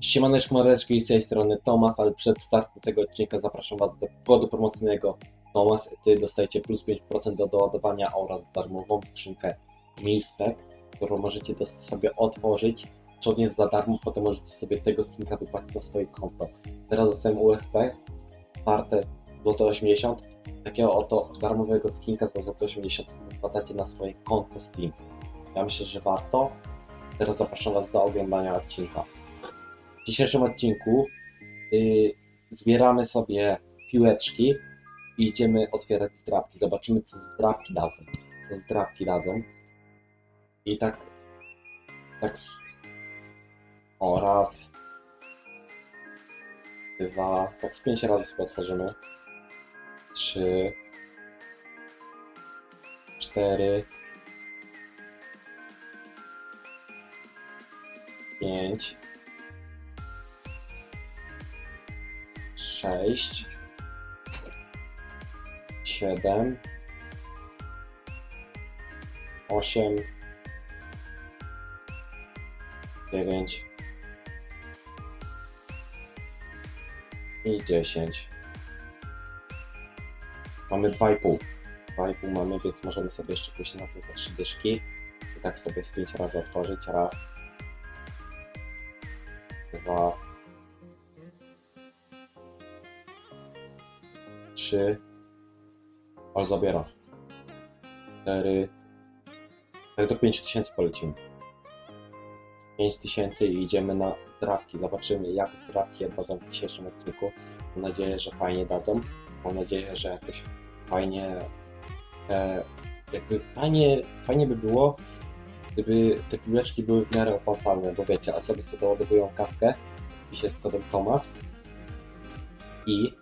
Siemaneczko, mordeczki, z tej strony Tomas, ale przed startem tego odcinka zapraszam Was do kodu promocyjnego Tomas. Ty dostajecie plus 5% do doładowania oraz darmową skrzynkę Milspec, którą możecie sobie otworzyć. Człowiek za darmo, potem możecie sobie tego skinka wypłacić na swoje konto. Teraz dostałem USP, warte złoto 80. Takiego oto darmowego skinka za złoto 80 wypłacacie na swoje konto Steam. Ja myślę, że warto. Teraz zapraszam Was do oglądania odcinka. W dzisiejszym odcinku y, zbieramy sobie piłeczki i idziemy otwierać zdrabki. Zobaczymy, co zdrabki dadzą. Co zdrabki dadzą. I tak. Tak. O, raz. Dwa. Tak z pięć razy sobie otworzymy. Trzy. Cztery. Pięć. Sześć, siedem, osiem, dziewięć i dziesięć. Mamy dwa i pół. Dwa i pół mamy, więc możemy sobie jeszcze pójść na te trzy dyszki i tak sobie z pięć razy otworzyć. Raz, dwa, trzy, ale zabiera. Cztery, tak do 5000 polecimy. 5000 i idziemy na zdrawki. Zobaczymy jak zdrawki dadzą w dzisiejszym odcinku. Mam nadzieję, że fajnie dadzą. Mam nadzieję, że jakoś fajnie e, jakby fajnie, fajnie by było, gdyby te piłeczki były w miarę opłacalne, bo wiecie, osoby sobie doładowują kaskę i się z kodem Tomas i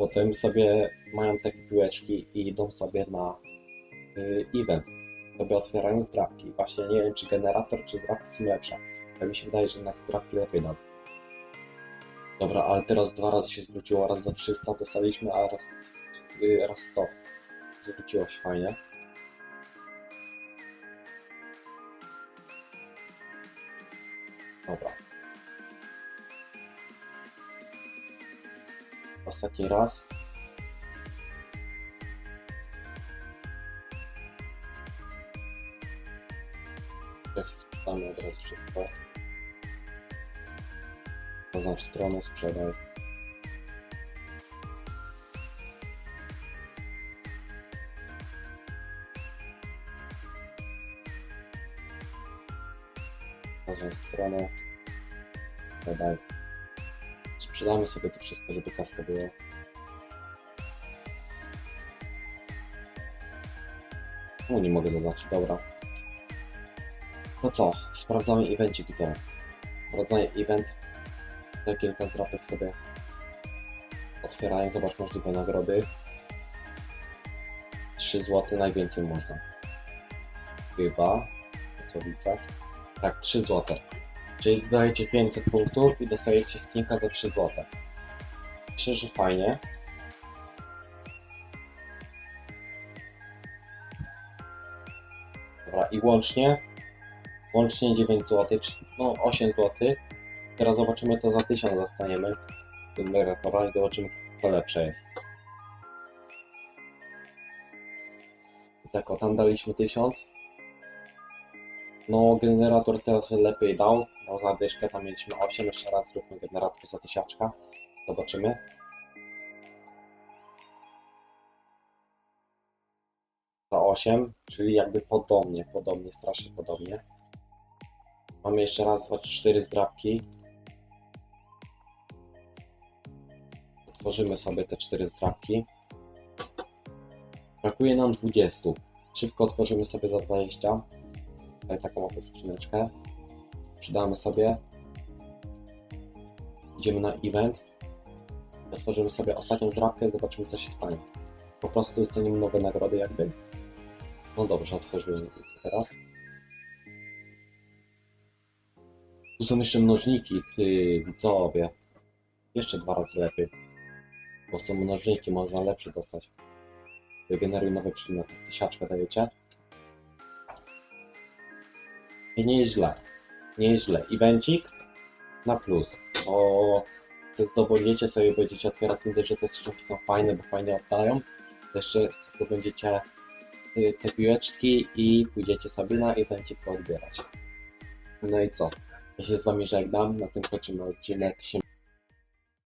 potem sobie mają te piłeczki i idą sobie na y, event. Sobie otwierają zdrabki. Właśnie nie wiem, czy generator, czy zdrabki są lepsze. Ja mi się wydaje, że jednak zdrabki lepiej dadzą. Dobra, ale teraz dwa razy się zwróciło, raz za 300 dostaliśmy, a raz, y, raz 100. Zwróciło się fajnie. Dobra. Ostatni raz. Teraz sprzedamy od razu wszystko. Zaznacz stronę, sprzedaj. Zaznacz stronę. Sprzedaj. Sprzedamy sobie to wszystko, żeby kaska była. No nie mogę zaznaczyć, dobra. No co, sprawdzamy evencik widzowie. Sprawdzamy event. Tutaj kilka zdrapek sobie otwierają, zobacz możliwe nagrody. 3 zł najwięcej można. Chyba, co widzę. Tak, 3 zł. Czyli dodajecie 500 punktów i dostajecie skinka za 3 zł. Myślę, że fajnie. Dobra, i łącznie, łącznie 9 zł, no 8 zł. Teraz zobaczymy co za 1000 dostaniemy. Generatora i zobaczymy co lepsze jest. I tak, o tam daliśmy 1000. No, generator teraz lepiej dał. No, za dyszkę tam mieliśmy 8. Jeszcze raz zróbmy generator za tysiaczka. Zobaczymy. Za 8, czyli jakby podobnie, podobnie, strasznie podobnie. Mamy jeszcze raz, dwa, cztery zdrabki. Otworzymy sobie te cztery zdrabki. Brakuje nam 20. Szybko otworzymy sobie za 20. Tutaj taką oto skrzyneczkę. Przydamy sobie. Idziemy na event. Otworzymy sobie ostatnią zdrabkę i zobaczymy co się stanie. Po prostu dostaniemy nowe nagrody jakby. No dobrze, otworzymy teraz. Tu są jeszcze mnożniki, ty widzowie. Jeszcze dwa razy lepiej. Bo są mnożniki, można lepsze dostać. Wygeneruj nowe przedmioty. Tysiaczkę dajecie. I nie jest źle. Evencik na plus. bo zdobędziecie sobie, będziecie otwierać dość, że te skrzynki są fajne, bo fajnie oddają, jeszcze zdobędziecie y, te piłeczki i pójdziecie sobie na evencie poodbierać. No i co? Ja się z wami żegnam, na tym kończymy odcinek. Siema.